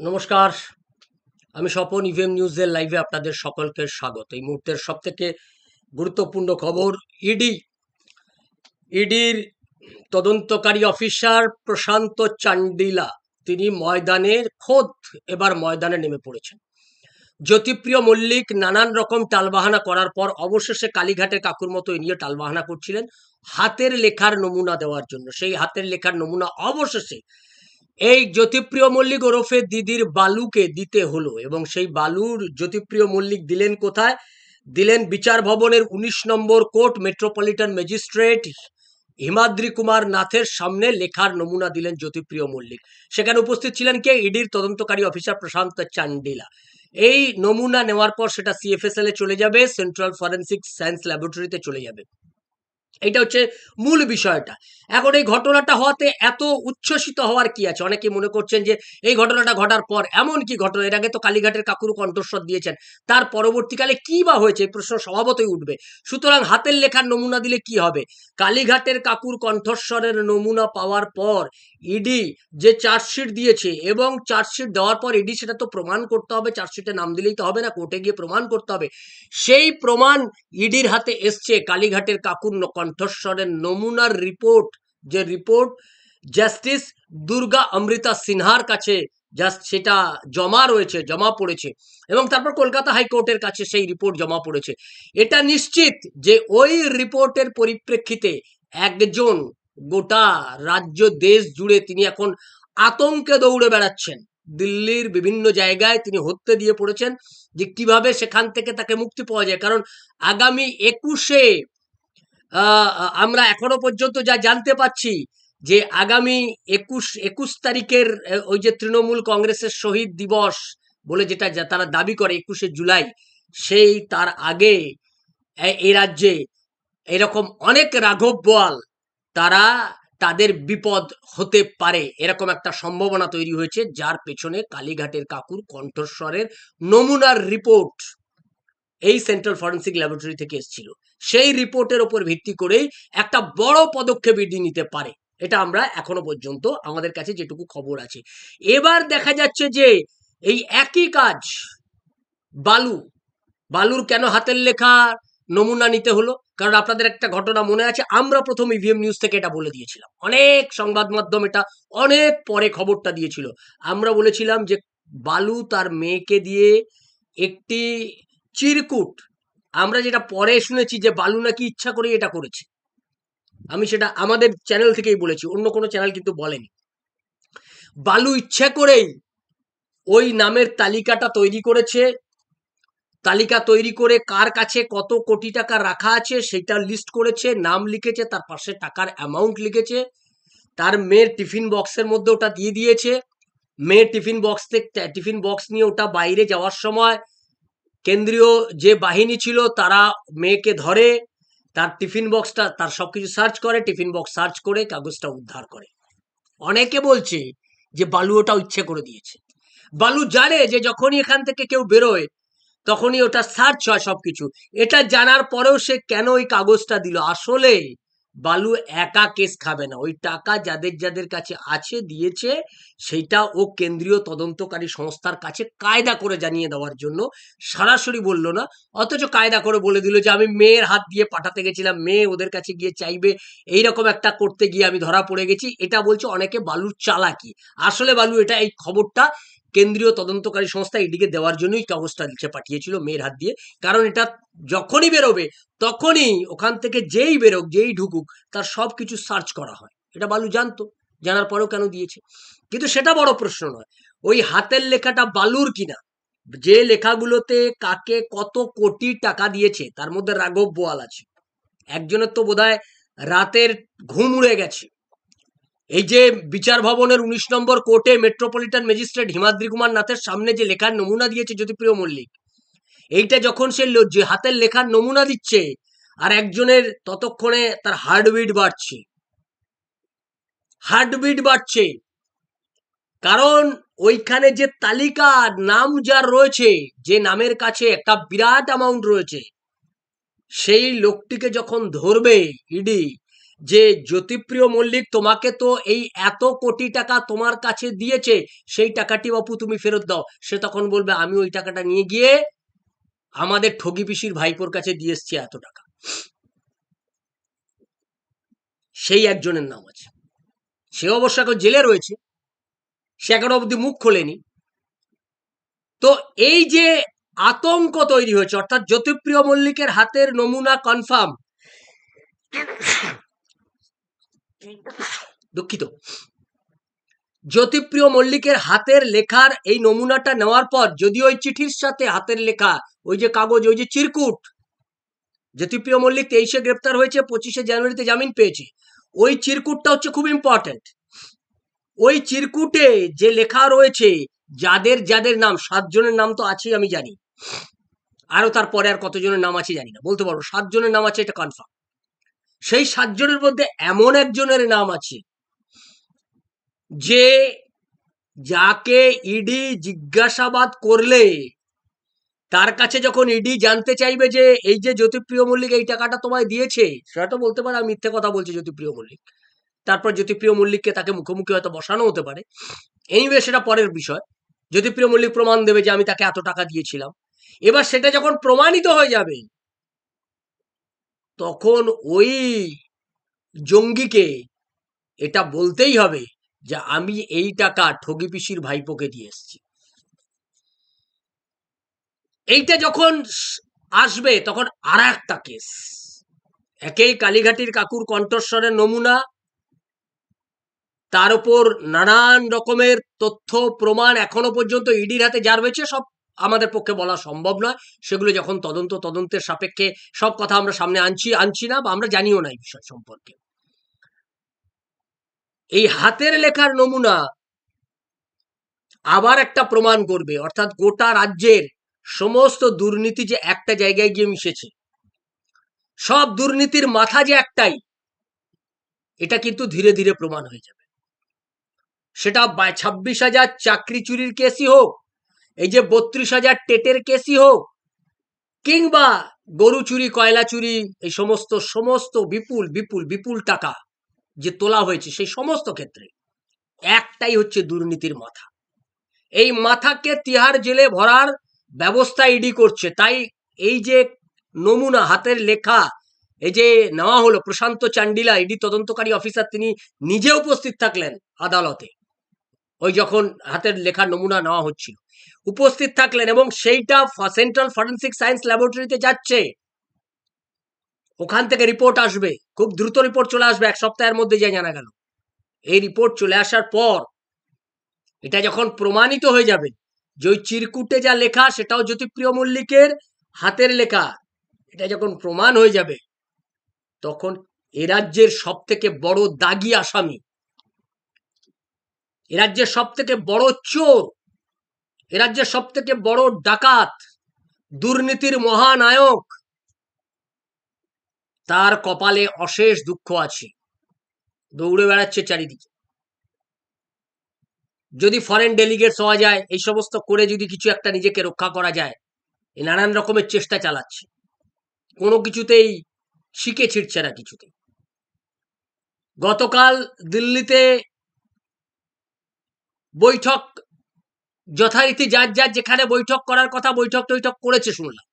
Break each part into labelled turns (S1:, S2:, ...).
S1: নমস্কার। আমি স্বপন ইভিএম নিউজের লাইভে আপনাদের সকলকে স্বাগত। এই মুহূর্তের সব থেকে গুরুত্বপূর্ণ খবর ইডি ইডির তদন্তকারী অফিসার প্রশান্ত চান্ডিলা, তিনি ময়দানের খোদ এবার ময়দানে নেমে পড়েছেন। জ্যোতিপ্রিয় মল্লিক নানান রকম টালবাহানা করার পর অবশেষে কালীঘাটের কাকুর মতো নিয়ে টালবাহানা করছিলেন। হাতের লেখার নমুনা দেওয়ার জন্য। সেই হাতের লেখার নমুনা অবশেষে এই জ্যোতিপ্রিয় মল্লিক ওরফে দিদির বালুকে দিতে হলো এবং সেই বালুর জ্যোতিপ্রিয় মল্লিক দিলেন কোথায়? দিলেন বিচার ভবনের উনিশ নম্বর court metropolitan magistrate Himadri Kumar নাথের সামনে লেখার নমুনা দিলেন জ্যোতিপ্রিয় মল্লিক। সেখানে উপস্থিত ছিলেন কে? ইডির তদন্তকারী অফিসার প্রশান্ত চান্ডিলা। এই নমুনা নেওয়ার পর সেটা সিএফএসএল এ চলে যাবে সেন্ট্রাল ফরেন্সিক সায়েন্স ল্যাবরেটরিতে চলে যাবে। এটা হচ্ছে মূল বিষয়টা। এখন এই ঘটনাটা হওয়াতে এত উচ্ছ্বসিত হওয়ার কি আছে? অনেকে মনে করছেন যে এই ঘটনাটা ঘটার পর এমন কি ঘটনা? এর আগে তো কালীঘাটের কাকুরু কণ্ঠস্বর দিয়েছেন। তার পরবর্তীকালে কি বা হয়েছে? এই প্রশ্ন স্বভাবতই উঠবে। সুতরাং হাতের লেখার নমুনা দিলে কি হবে? কালীঘাটের কাকুর কণ্ঠস্বরের নমুনা পাওয়ার পর ইডি যে চার্জশিট দিয়েছে এবং চার্জশিট দেওয়ার পর ইডি সেটা তো প্রমাণ করতে হবে। চার্জশিটে নাম দিলেই তো হবে না, কোর্টে গিয়ে প্রমাণ করতে হবে। সেই প্রমাণ ইডির হাতে এসছে কালীঘাটের কাকুর কণ্ঠস্বরের নমুনার রিপোর্ট যে রিপোর্ট জাস্টিস দুর্গা অমৃতা সিনহার কাছে জাস্ট সেটা জমা রয়েছে, জমা পড়েছে এবং তারপর কলকাতা হাইকোর্টের কাছে সেই রিপোর্ট জমা পড়েছে। এটা নিশ্চিত যে ওই রিপোর্টের পরিপ্রেক্ষিতে একজন গোটা রাজ্য, দেশ জুড়ে তিনি এখন আতঙ্কে দৌড়ে বেড়াচ্ছেন। দিল্লির বিভিন্ন জায়গায় তিনি হত্যে দিয়ে পড়েছেন যে কীভাবে সেখান থেকে তাকে মুক্তি পাওয়া যায়। কারণ আগামী একুশে আমরা এখনও পর্যন্ত যা জানতে পাচ্ছি যে আগামী একুশ একুশ তারিখের ওই যে তৃণমূল কংগ্রেসের শহীদ দিবস বলে যেটা তারা দাবি করে একুশে জুলাই, সেই তার আগে এই রাজ্যে এরকম অনেক রাঘব বোয়াল তারা তাদের বিপদ হতে পারে এরকম একটা সম্ভাবনা তৈরি হয়েছে, যার পেছনে কালীঘাটের কাকুর কণ্ঠস্বরের নমুনার রিপোর্ট এই সেন্ট্রাল ফরেন্সিক ল্যাবরেটরি থেকে এসেছিল। সেই রিপোর্টের ওপর ভিত্তি করেই একটা বড় পদক্ষেপ ইডি নিতে পারে। এটা আমরা এখনও পর্যন্ত আমাদের কাছে যেটুকু খবর আছে। এবার দেখা যাচ্ছে যে এই একই কাজ বালু, বালুর কেন হাতের লেখা নমুনা নিতে হলো? কারণ আপনাদের একটা ঘটনা মনে আছে, আমরা প্রথম ইভিএম নিউজ থেকে এটা বলে দিয়েছিলাম। অনেক সংবাদ মাধ্যম এটা অনেক পরে খবরটা দিয়েছিল। আমরা বলেছিলাম যে বালু তার মেয়েকে দিয়ে একটি চিরকুট আমরা যেটা পরে শুনেছি যে বালু নাকি ইচ্ছা করে এটা করেছে। আমি সেটা আমাদের চ্যানেল থেকেই বলেছি, অন্য কোনো চ্যানেল কিন্তু বলেনি। বালু ইচ্ছা করেই ওই নামের তালিকাটা তৈরি করেছে। তালিকা তৈরি করে কার কাছে কত কোটি টাকা রাখা আছে সেটা লিস্ট করেছে, নাম লিখেছে, তার পাশে টাকার অ্যামাউন্ট লিখেছে, তার মেয়ের টিফিন বক্সের মধ্যে ওটা দিয়ে দিয়েছে। মেয়ের টিফিন বক্স থেকে টিফিন বক্স নিয়ে ওটা বাইরে যাওয়ার সময় কেন্দ্রীয় যে বাহিনী ছিল, তারা মেয়েকে ধরে, তার টিফিন বক্সটা, তার সবকিছু সার্চ করে, টিফিন বক্স সার্চ করে, কাগজটা উদ্ধার করে। অনেকে বলছে যে বালু ওটা ইচ্ছে করে দিয়েছে। বালু জানে যে যখনই এখান থেকে কেউ বেরোয়, তখনই ওটা সার্চ হয় সবকিছু। এটা জানার পরেও সে কেন ওই কাগজটা দিল? আসলে বালু একা কেস খাবে না। ওই টাকা যাদের যাদের কাছে আছে, দিয়েছে, সেইটা ও কেন্দ্রীয় তদন্তকারী সংস্থার কাছে কায়দা করে জানিয়ে দেওয়ার জন্য সরাসরি বলল না। অথচ কায়দা করে বলে দিল যে, আমি মেয়ের হাত দিয়ে পাঠাতে গেছিলাম। মেয়ে ওদের কাছে গিয়ে চাইবে, এইরকম একটা করতে গিয়ে আমি ধরা পড়ে গেছি। এটা বলছে অনেকে বালুর চালাকি। আসলে বালু, এটা এই খবরটা কেন্দ্রীয় তদন্তকারী সংস্থা এদিকে দেওয়ার জন্যই কাগজটা লিখে পাঠিয়েছিল, মেয়ের হাত দিয়ে। কারণ এটা যখনই বেরোবে, তখনই ওখান থেকে যেই বেরোক, যেই ঢুকুক, তার সব কিছু সার্চ করা হয়। এটা বালু জানতো, জানার পরেও কেন দিয়েছে? কিন্তু সেটা বড় প্রশ্ন নয়। ওই হাতের লেখাটা বালুর কিনা? যে লেখাগুলোতে কাকে কত কোটি টাকা দিয়েছে, তার মধ্যে রাঘব বোয়াল আছে। একজনের তো বোধহয় রাতের ঘুম উড়ে গেছে। এই যে বিচার ভবনের উনিশ নম্বর কোর্টে মেট্রোপলিটন ম্যাজিস্ট্রেট হিমাদ্রি কুমার নাথের সামনে যে লেখার নমুনা দিয়েছে জ্যোতিপ্রিয় মল্লিক, এইটা যখন সে হাতের লেখার নমুনা দিচ্ছে, আর একজনের ততক্ষণে তার হার্টবিট বাড়ছে। হার্টবিট বাড়ছে। কারণ ওইখানে যে তালিকা, নাম যার রয়েছে, যে নামের কাছে একটা বিরাট অ্যামাউন্ট রয়েছে, সেই লোকটিকে যখন ধরবে ইডি যে জ্যোতিপ্রিয় মল্লিক তোমাকে তো এই এত কোটি টাকা তোমার কাছে দিয়েছে, সেই টাকাটি বাপু তুমি ফেরত দাও। সে তখন বলবে, আমি ওই টাকাটা নিয়ে গিয়ে আমাদের ঠগি পিসির ভাইপোর কাছে দিয়ে এসছি এত টাকা। সেই একজনের নাম আছে। সে অবশ্য এখন জেলে রয়েছে। সে এখনও অবধি মুখ খোলেনি। তো এই যে আতঙ্ক তৈরি হয়েছে, অর্থাৎ জ্যোতিপ্রিয় মল্লিকের হাতের নমুনা কনফার্ম দুঃখিত। জ্যোতিপ্রিয় মল্লিকের হাতের লেখার এই নমুনাটা নেওয়ার পর যদি ওই চিঠির সাথে হাতের লেখা, ওই যে কাগজ, ওই যে চিরকুট, জ্যোতিপ্রিয় মল্লিক তেইশে গ্রেপ্তার হয়েছে, পঁচিশে জানুয়ারিতে জামিন পেয়েছে। ওই চিরকুটটা হচ্ছে খুব ইম্পর্টেন্ট ওই চিরকুটে যে লেখা রয়েছে, যাদের যাদের নাম, সাতজনের নাম তো আছেই আমি জানি। আরও তারপরে আর কতজনের নাম আছে জানি না, বলতে পারব সাতজনের নাম আছে এটা কনফার্ম সেই সাতজনের মধ্যে এমন একজনের নাম আছে যে যাকে ইডি জিজ্ঞাসাবাদ করলে তার কাছে যখন ইডি জানতে চাইবে যে এই যে জ্যোতিপ্রিয় মল্লিক এই টাকাটা তোমায় দিয়েছে, সেটা তো বলতে পারে আমি মিথ্যে কথা বলছি জ্যোতিপ্রিয় মল্লিক। তারপর জ্যোতিপ্রিয় মল্লিককে তাকে মুখোমুখি হয়তো বসানো হতে পারে। এনিওয়ে সেটা পরের বিষয়। জ্যোতিপ্রিয় মল্লিক প্রমাণ দেবে যে আমি তাকে এত টাকা দিয়েছিলাম। এবার সেটা যখন প্রমাণিত হয়ে যাবে তখন ওই জঙ্গিকে এটা বলতেই হবে যে, আমি এই টাকা ঠগি পিসির ভাইপোকে দিয়ে এসেছি। এইটা যখন আসবে, তখন আর একটা কেস। একেই কালীঘাটির কাকুর কণ্ঠস্বরের নমুনা। তার উপর নানান রকমের তথ্য, প্রমাণ এখনও পর্যন্ত ইডির হাতে যার রয়েছে, সব আমাদের পক্ষে বলা সম্ভব নয়। সেগুলো যখন তদন্ত, তদন্তের সাপেক্ষে সব কথা আমরা সামনে আনছি আনছি না বা আমরা জানিও না এই বিষয় সম্পর্কে। এই হাতের লেখার নমুনা আবার একটা প্রমাণ করবে, অর্থাৎ গোটা রাজ্যের সমস্ত দুর্নীতি যে একটা জায়গায় গিয়ে মিশেছে, সব দুর্নীতির মাথা যে একটাই, এটা কিন্তু ধীরে ধীরে প্রমাণ হয়ে যাবে। সেটা ছাব্বিশ হাজার চাকরি চুরির কেসই হোক এই যে বত্রিশ হাজার টেটের কেসই হোক, কিংবা গরু চুরি, কয়লা চুরি, এই সমস্ত সমস্ত বিপুল বিপুল বিপুল টাকা যে তোলা হয়েছে সেই সমস্ত ক্ষেত্রে একটাই হচ্ছে দুর্নীতির মাথা। এই মাথাকে তিহার জেলে ভরার ব্যবস্থা ইডি করছে। তাই এই যে নমুনা হাতের লেখা, এই যে নেওয়া হলো প্রশান্ত চান্ডিলা, ইডি তদন্তকারী অফিসার, তিনি নিজে উপস্থিত থাকলেন আদালতে। ওই যখন হাতের লেখার নমুনা নেওয়া হচ্ছিল। উপস্থিত থাকলেন এবং সেইটা সেন্ট্রাল ফরেন্সিক সায়েন্স ল্যাবরেটরিতে যাচ্ছে। ওখান থেকে রিপোর্ট আসবে। খুব দ্রুত রিপোর্ট চলে আসবে। এক সপ্তাহের মধ্যে যা জানা গেল। এই রিপোর্ট চলে আসার পর এটা যখন প্রমাণিত হয়ে যাবে যে ওই চিরকুটে যা লেখা সেটাও জ্যোতিপ্রিয় মল্লিকের হাতের লেখা, এটা যখন প্রমাণ হয়ে যাবে, তখন এ রাজ্যের সব থেকে বড় দাগি আসামি, এ রাজ্যের সব থেকে বড় চোর রাজ্যের সব থেকে বড় ডাকাত, দুর্নীতির মহানায়ক। তার কপালে অশেষ দুঃখ আছে। দৌড়ে বেড়াচ্ছে চারিদিকে। যদি ফরেন ডেলিগেটস হওয়া যায়, এই সমস্ত করে যদি কিছু একটা নিজেকে রক্ষা করা যায়, এ নানান রকমের চেষ্টা চালাচ্ছে। কোনো কিছুতেই শিখে ছিটছে না কিছুতেই। গতকাল দিল্লিতে বৈঠক যথারীতি যার যার যেখানে বৈঠক করার কথা বৈঠক টৈঠক করেছে, শুনলাম।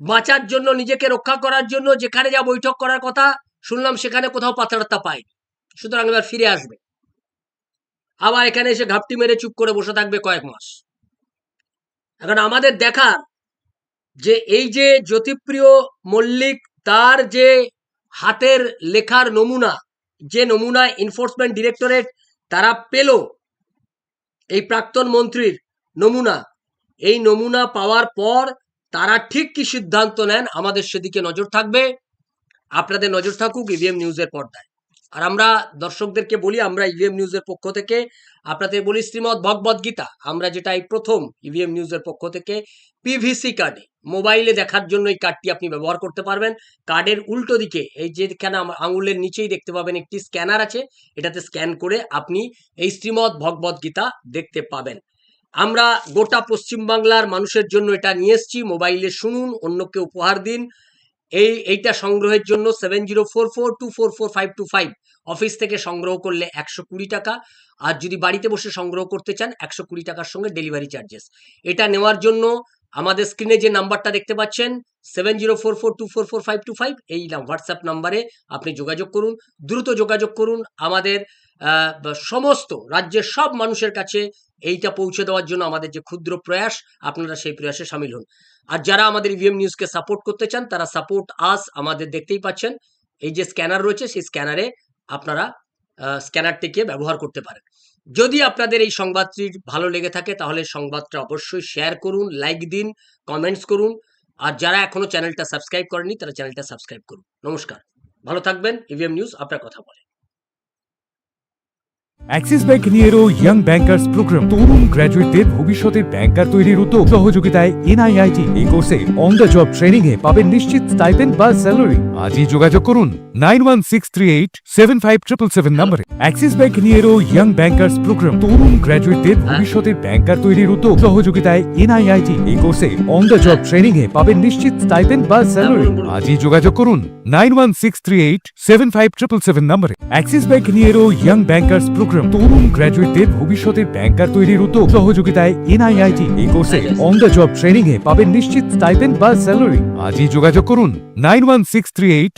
S1: বাঁচার জন্য, নিজেকে রক্ষা করার জন্য যেখানে যা বৈঠক করার কথা শুনলাম, সেখানে কোথাও পাতাড়াত্তা পায়নি। সুতরাং এবার ফিরে আসবে। আবার এখানে এসে ঘাপটি মেরে চুপ করে বসে থাকবে কয়েক মাস। এখন আমাদের দেখার যে এই যে জ্যোতিপ্রিয় মল্লিক, তার যে হাতের লেখার নমুনা, যে নমুনা এনফোর্সমেন্ট ডিরেক্টরেট তারা পেল এই প্রাক্তন মন্ত্রীর নমুনা। এই নমুনা পাওয়ার পর তারা ঠিক কি সিদ্ধান্ত নেন? আমাদের সেদিকে নজর থাকবে। আপনাদের নজর থাকুক ইভিএম নিউজের পর্দায়। আর আমরা দর্শকদেরকে বলি, আমরা ইভিএম নিউজের পক্ষ থেকে আপনাদের বলি শ্রীমদ ভগবদ গীতা। আমরা যেটা এই প্রথম ইভিএম নিউজের পক্ষ থেকে পিভিসি কার্ডে মোবাইলে দেখার জন্য এই কার্ডটি আপনি ব্যবহার করতে পারবেন। কার্ডের উল্টো দিকে, এই যেখানে আঙুলের নিচেই দেখতে পাবেন একটি স্ক্যানার আছে, এটাতে স্ক্যান করে আপনি এই শ্রীমদ ভগবদ গীতা দেখতে পাবেন। আমরা গোটা পশ্চিমবাংলার মানুষের জন্য এটা নিয়ে এসেছি মোবাইলে শুনুন, অন্যকে উপহার দিন। এই, এইটা সংগ্রহের জন্য seven zero four four two four four five two five office থেকে সংগ্রহ করলে একশো কুড়ি টাকা, আর যদি বাড়িতে বসে সংগ্রহ করতে চান, একশো কুড়ি টাকার সঙ্গে ডেলিভারি চার্জেস এটা নেওয়ার জন্য আমাদের স্ক্রিনে যে নাম্বারটা দেখতে পাচ্ছেন seven zero four four two four four five two five এই হোয়াটসঅ্যাপ নাম্বারে আপনি যোগাযোগ করুন, দ্রুত যোগাযোগ করুন, আমাদের সমস্ত রাজ্যের সব মানুষের কাছে এইটা পৌঁছে দেওয়ার জন্য আমাদের যে ক্ষুদ্র প্রয়াস, আপনারা সেই প্রয়াসে সামিল হন। আর যারা আমাদের ইভিএম নিউজকে সাপোর্ট করতে চান, তারা সাপোর্ট আস আমাদের দেখতেই পাচ্ছেন। এই যে স্ক্যানার রয়েছে, সেই স্ক্যানারে আপনারা স্ক্যানারটিকে ব্যবহার করতে পারেন। যদি আপনাদের এই সংবাদটি ভালো লেগে থাকে, তাহলে সংবাদটা অবশ্যই শেয়ার করুন লাইক দিন কমেন্টস করুন। আর যারা এখনও চ্যানেলটা সাবস্ক্রাইব করেনি তারা চ্যানেলটা সাবস্ক্রাইব করুন। নমস্কার। ভালো থাকবেন ইভিএম নিউজ আপনার কথা বলে।
S2: অ্যাক্সিস ব্যাংক নিয়ে এলো ইয়াং ব্যাংকার্স প্রোগ্রাম তরুণ গ্র্যাজুয়েটদের ভবিষ্যতের ব্যাংকার তৈরির উদ্যোগ। সহযোগিতায় এনআইআইটি এই কোর্সে অন দ্য জব ট্রেনিং এ পাবেন নিশ্চিত স্টাইপেন্ড বা স্যালারি আজই যোগাযোগ করুন nine one six three eight seven five triple seven নম্বরে অ্যাক্সিস ব্যাংক নিয়ে এলো ইয়াং ব্যাংকার্স প্রোগ্রাম তরুণ গ্র্যাজুয়েটদের ভবিষ্যতের ব্যাংকার তৈরির উদ্যোগ। সহযোগিতায় এনআইআইটি এই কোর্সে অন দ্য জব ট্রেনিং এ পাবেন নিশ্চিত স্টাইপেন্ড বা স্যালারি আজই যোগাযোগ করুন nine one six three eight seven five triple seven নম্বরে অ্যাক্সিস ব্যাংক নিয়ে এলো ইয়াং ব্যাংকার্স প্রোগ্রাম তরুণ গ্র্যাজুয়েটদের ভবিষ্যতের ব্যাংকার তৈরির উদ্যোগ। সহযোগিতায় এনআইআইটি এই কোর্সে অন দ্য জব ট্রেনিং এ পাবেন নিশ্চিত স্টাইপেন্ড বা স্যালারি আজই যোগাযোগ করুন। Nine one six three eight